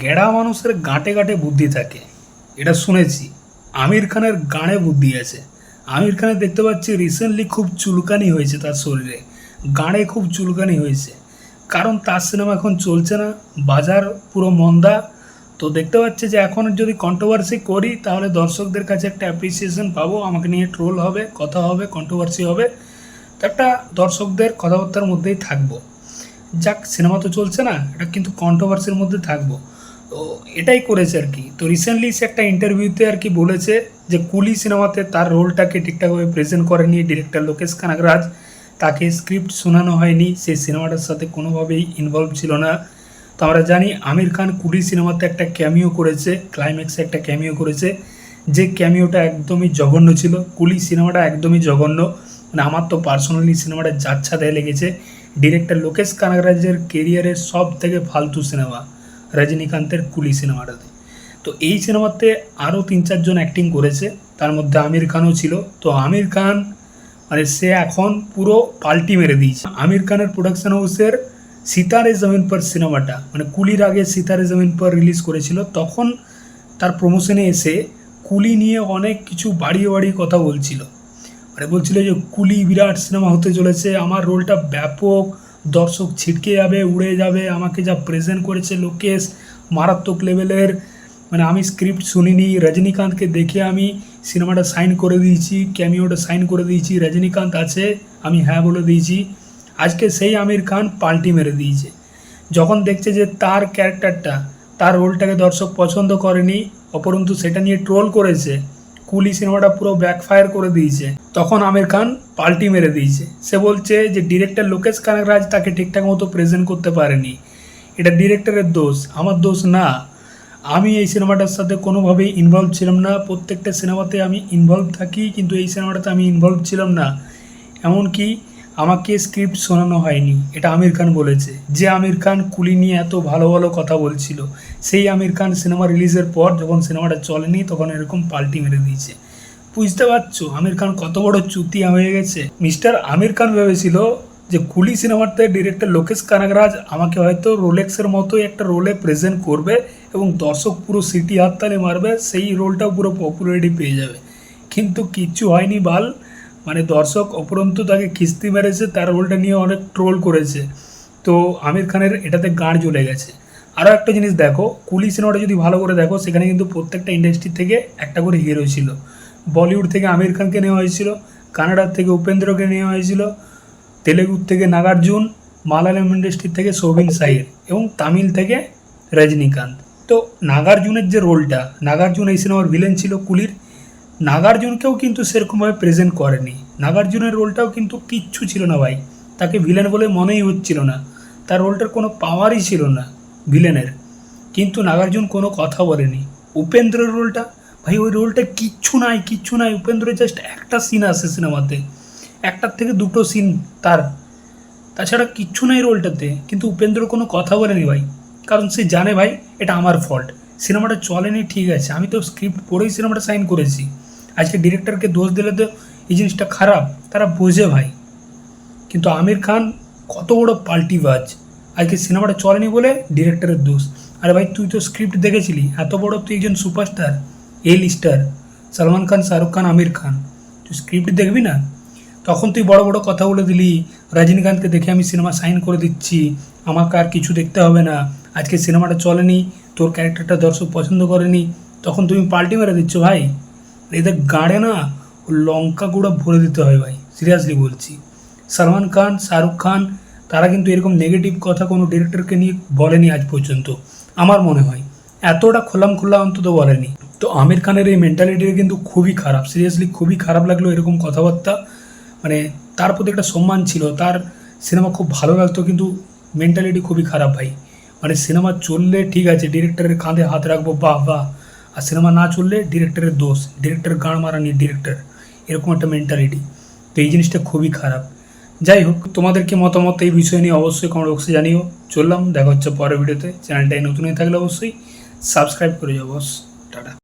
গেড়া মানুষের গাঁটে গাঁটে বুদ্ধি থাকে। এটা শুনেছি। আমির খানের গাঁড়ে বুদ্ধি আছে। আমির খানের দেখতে পাচ্ছি রিসেন্টলি খুব চুলকানি হয়েছে তার শরীরে। গাঁড়ে খুব চুলকানি হয়েছে। কারণ তার সিনেমা এখন চলছে না। বাজার পুরো মন্দা। তো দেখতে পাচ্ছে যে এখন যদি কন্ট্রোভার্সি করি, তাহলে দর্শকদের কাছে একটা অ্যাপ্রিসিয়েশন পাবো। আমাকে নিয়ে ট্রোল হবে, কথা হবে কন্ট্রোভার্সি হবে। তো একটা দর্শকদের কথাবার্তার মধ্যেই থাকব। যাক সিনেমা তো চলছে না। এটা কিন্তু কন্ট্রোভার্সির মধ্যে থাকব। তো এটাই করেছে আর কি। তো রিসেন্টলি সে একটা ইন্টারভিউতে আর কি বলেছে যে কুলি সিনেমাতে তার রোলটাকে ঠিকঠাকভাবে প্রেজেন্ট করেনি ডিরেক্টর লোকেশ কানাগরাজ। তাকে স্ক্রিপ্ট শোনানো হয়নি সেই সিনেমাটার সাথে কোনোভাবেই ইনভলভ ছিল না। তো আমরা জানি আমির খান কুলি সিনেমাতে একটা ক্যামিও করেছে ক্লাইম্যাক্সে একটা ক্যামিও করেছে। যে ক্যামিওটা একদমই জঘন্য ছিল, কুলি সিনেমাটা একদমই জঘন্য। মানে আমার তো পার্সোনালি সিনেমাটা যাচ্ছা দেয় লেগেছে। ডিরেক্টর লোকেশ কানাগরাজের কেরিয়ারের সব থেকে ফালতু সিনেমা। রজনীকান্তের কুলি সিনেমাটাতে। তো এই সিনেমাতে আরও তিন চারজন অ্যাক্টিং করেছে। তার মধ্যে আমির খানও ছিল। তো আমির খান মানে সে এখন পুরো পাল্টি মেরে দিয়েছে। আমির খানের প্রোডাকশন হাউসের সিতারে জমিন পর সিনেমাটা মানে কুলির আগে সিতারে জমিন পর রিলিজ করেছিল, তখন তার প্রমোশনে এসে কুলি নিয়ে অনেক কিছু বাড়িয়ে বাড়িয়ে কথা বলছিল। মানে বলছিল যে, কুলি বিরাট সিনেমা হতে চলেছে, আমার রোলটা ব্যাপক দর্শক ছিটকে যাবে, উড়ে যাবে, আমাকে যা প্রেজেন্ট করেছে লোকেশ, মারাত্মক লেভেলের মানে আমি স্ক্রিপ্ট শুনিনি, রজনীকান্তকে দেখে আমি সিনেমাটা সাইন করে দিয়েছি ক্যামিওটা সাইন করে দিয়েছি, রজনীকান্ত আছে, আমি হ্যাঁ বলে দিয়েছি। আজকে সেই আমির খান পাল্টি মেরে দিয়েছে। যখন দেখছে যে তার ক্যারেক্টারটা তার রোলটাকে দর্শক পছন্দ করেনি, অপরন্তু সেটা নিয়ে ট্রোল করেছে, কুলি সিনেমাটা পুরো ব্যাকফায়ার করে দিয়েছে। তখন আমির খান পাল্টি মেরে দিয়েছে। সে বলছে যে ডিরেক্টর লোকেশ কানাগরাজ তাকে ঠিকঠাক মতো প্রেজেন্ট করতে পারেনি। এটা ডিরেক্টরের দোষ, আমার দোষ না। আমি এই সিনেমাটার সাথে কোনোভাবেই ইনভলভ ছিলাম না। প্রত্যেকটা সিনেমাতে আমি ইনভলভ থাকি, কিন্তু এই সিনেমাটাতে আমি ইনভলভ ছিলাম না। এমনকি আমাকে স্ক্রিপ্ট শোনানো হয়নি, এটা আমির খান বলেছে। যে আমির খান কুলি নিয়ে এত ভালো ভালো কথা বলছিল, সেই আমির খান সিনেমা রিলিজের পর যখন সিনেমাটা চলেনি, তখন এরকম পাল্টি মেরে দিয়েছে। বুঝতে পারছ? আমির খান কত বড় চুতিয়া হয়ে গেছে। মিস্টার আমির খান ভেবেছিল যে কুলি সিনেমাতে ডিরেক্টর লোকেশ কানাগরাজ আমাকে হয়তো রোলেক্সের মতোই একটা রোলে প্রেজেন্ট করবে এবং দর্শক পুরো সিটি হাততালি মারবে, সেই রোলটাও পুরো পপুলারিটি পেয়ে যাবে। কিন্তু কিচ্ছু হয়নি বাল। মানে দর্শক অপরন্তু তাকে কিস্তি মেরেছে, তার রোলটা নিয়ে অনেক ট্রোল করেছে। তো আমির খানের এটাতে গাঁড় জ্বলে গেছে। আরও একটা জিনিস দেখো, কুলি সিনেমাটা যদি ভালো করে দেখো, সেখানে কিন্তু প্রত্যেকটা ইন্ডাস্ট্রি থেকে একটা করে হিরো ছিল। বলিউড থেকে আমির খানকে নেওয়া হয়েছিল, কানাডার থেকে উপেন্দ্রকে নেওয়া হয়েছিল, তেলেগুর থেকে নাগার্জুন, মালায়ালাম ইন্ডাস্ট্রি থেকে সৌবিন সাহির এবং তামিল থেকে রজনীকান্ত। তো নাগার্জুনের যে রোলটা, নাগার্জুন এই সিনেমার ভিলেন ছিল কুলির, নাগার্জুনকেও কিন্তু সেরকমভাবে প্রেজেন্ট করেনি। নাগার্জুনের রোলটাও কিন্তু কিচ্ছু ছিল না ভাই। তাকে ভিলেন বলে মনেই হচ্ছিল না। তার রোলটার কোনো পাওয়ারই ছিল না ভিলেনের কিন্তু নাগার্জুন কোনো কথা বলেনি। উপেন্দ্রের রোলটা ভাই, ওই রোলটা কিচ্ছু নাই কিচ্ছু নাই। উপেন্দ্রের জাস্ট একটা সিন আছে সিনেমাতে একটার থেকে দুটো সিন তার। তাছাড়া কিচ্ছু নাই রোলটাতে কিন্তু উপেন্দ্র কোনো কথা বলেনি ভাই। কারণ সে জানে ভাই, এটা আমার ফল্ট সিনেমাটা চলেনি, ঠিক আছে। আমি তো স্ক্রিপ্ট পড়েই সিনেমাটা সাইন করেছি। আজকে ডিরেক্টরকে দোষ দিলে তো এই জিনিসটা খারাপ। তারা বোঝে ভাই। কিন্তু আমির খান কত বড় পাল্টিবাজ। আজকে সিনেমাটা চলেনি বলে ডিরেক্টরের দোষ। আরে ভাই, তুই তো স্ক্রিপ্ট দেখেছিলি। এত বড় তুই একজন superstar A lister Salman Khan, Shahrukh Khan, Aamir Khan. তুই স্ক্রিপ্ট দেখবি না? তখন তুই বড় বড় কথা বলে দিলি রজনীকান্তকে দেখে আমি সিনেমা সাইন করে দিচ্ছি, আমাকে আর কিছু দেখতে হবে না। আজকে সিনেমাটা চলেনি, তোর ক্যারেক্টারটা দর্শক পছন্দ করেনি। তখন তুমি পাল্টি মেরে দিচ্ছ ভাই। এদের গাড়ে না লঙ্কা গুঁড়ো ভরে দিতে হয় ভাই সিরিয়াসলি বলছি। সলমান খান, শাহরুখ খান, তারা কিন্তু এরকম নেগেটিভ কথা কোনো ডিরেক্টরকে নিয়ে বলেনি আজ পর্যন্ত, আমার মনে হয়। এতটা খোলাম খোলা অন্তত বলেনি। তো আমির খানের এই মেন্টালিটিটা কিন্তু খুবই খারাপ। সিরিয়াসলি খুবই খারাপ লাগল এরকম কথাবার্তা। মানে তার প্রতি একটা সম্মান ছিল। তার সিনেমা খুব ভালো লাগতো কিন্তু মেন্টালিটি খুবই খারাপ ভাই। মানে সিনেমা চললে ঠিক আছে ডিরেক্টরের কাঁধে হাত রাখব, বাহ বাহ। আর সিনেমা না চললে ডিরেক্টরের দোষ। ডিরেক্টর গান মারানি ডিরেক্টর এরকম একটা মেন্টালিটি তো এই জিনিসটা খুবই খারাপ। যাই হোক, তোমাদেরকে মতামত এই বিষয় নিয়ে অবশ্যই কমেন্ট বক্সে জানিও। চললাম, দেখা হচ্ছে পরের ভিডিওতে চ্যানেলটাই নতুন হয়ে থাকলে অবশ্যই সাবস্ক্রাইব করে যাও টাটা।